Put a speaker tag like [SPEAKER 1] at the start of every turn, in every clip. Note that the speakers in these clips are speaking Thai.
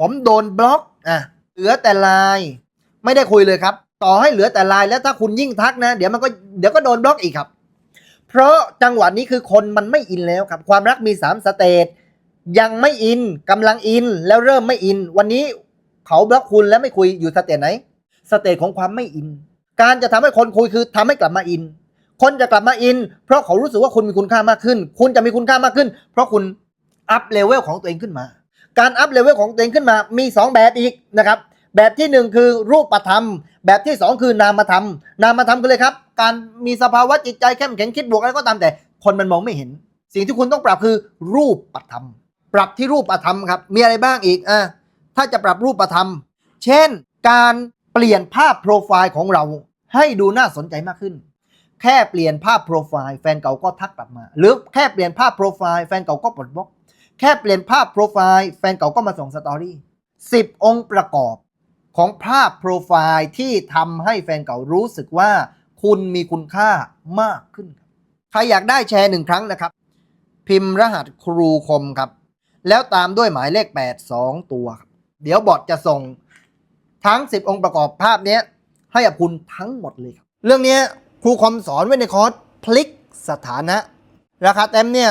[SPEAKER 1] ผมโดนบล็อกอะเหลือแต่ไลน์ไม่ได้คุยเลยครับ ต่อให้เหลือแต่ไลน์แล้วถ้าคุณยิ่งทักนะ เดี๋ยวมันก็เดี๋ยวก็โดนบล็อกอีกครับ เพราะจังหวะนี้คือคนมันไม่อินแล้วครับ ความรักมีสามสเตจยังไม่อินกำลังอินแล้วเริ่มไม่อิน วันนี้เขาบล็อกคุณแล้วไม่คุยอยู่สเตจไหน สเตจของความไม่อิน การจะทำให้คนคุยคือทำให้กลับมาอิน คนจะกลับมาอิน เพราะเขารู้สึกว่าคุณมีคุณค่ามากขึ้น คุณจะมีคุณค่ามากขึ้น เพราะคุณอัพเลเวลของตัวเองขึ้นมา การอัพเลเวลของตัวเองขึ้นมามี 2 แบบอีกนะครับ แบบที่ 1 คือรูปธรรม แบบที่ 2 คือนามธรรม นามธรรมคือเลยครับ การมีสภาวะจิตใจเข้มแข็งคิดบวกอะไรก็ตามแต่ คนมันมองไม่เห็น สิ่งที่คุณต้องปรับคือรูปธรรม ปรับที่รูปธรรมครับ มีอะไรบ้างอีกอะถ้าจะปรับรูปธรรม เช่น การเปลี่ยนภาพโปรไฟล์ของเราให้ดูน่าสนใจมากขึ้น แค่เปลี่ยนภาพโปรไฟล์แฟนเก่าก็ทักกลับมา หรือแค่เปลี่ยนภาพโปรไฟล์แฟนเก่าก็ปลดบล็อก แค่เปลี่ยนภาพโปรไฟล์แฟนเก่าก็มาส่งสตอรี่สิบองค์ประกอบของภาพโปรไฟล์ที่ทำให้แฟนเก่ารู้สึกว่าคุณมีคุณค่ามากขึ้น ใครอยากได้แชร์หนึ่งครั้งนะครับ พิมพ์รหัสครูคมครับ แล้วตามด้วยหมายเลข 8 2 ตัวครับเดี๋ยวบอทจะส่งทั้ง 10 องค์ประกอบภาพนี้ให้กับคุณทั้งหมดเลยครับ เรื่องนี้ครูคมสอนไว้ในคอร์สพลิกสถานะ ราคาเต็มเนี่ย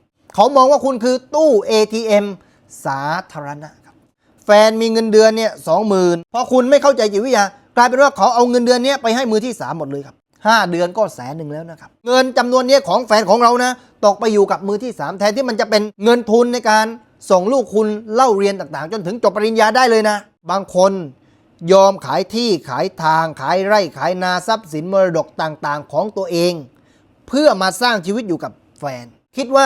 [SPEAKER 1] เขามองว่าคุณคือตู้ ATM สาธารณะครับ แฟนมีเงินเดือนเนี่ยสองหมื่นพอคุณไม่เข้าใจจิตวิทยากลายเป็นว่าเขาเอาเงินเดือนเนี้ยไปให้มือที่สามหมดเลยครับห้าเดือนก็แสนหนึ่งแล้วนะครับ เงินจำนวนนี้ของแฟนของเรานะตกไปอยู่กับมือที่สามแทนที่มันจะเป็นเงินทุนในการส่งลูกคุณเล่าเรียนต่างๆ จนถึงจบปริญญาได้เลยนะ บางคนยอมขายที่ขายทาง ขายไร่ขายนาทรัพย์สินมรดกต่างๆ ของตัวเอง เพื่อมาสร้างชีวิตอยู่กับแฟน คิดว่า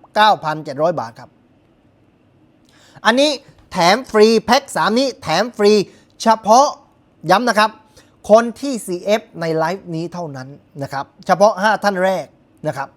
[SPEAKER 1] 9,700 บาทครับ อันนี้แถมฟรีแพ็ค3 นี้แถมฟรีเฉพาะย้ำนะครับ คนที่ CF ในไลฟ์นี้เท่านั้นนะครับ เฉพาะ 5 ท่านแรกนะครับ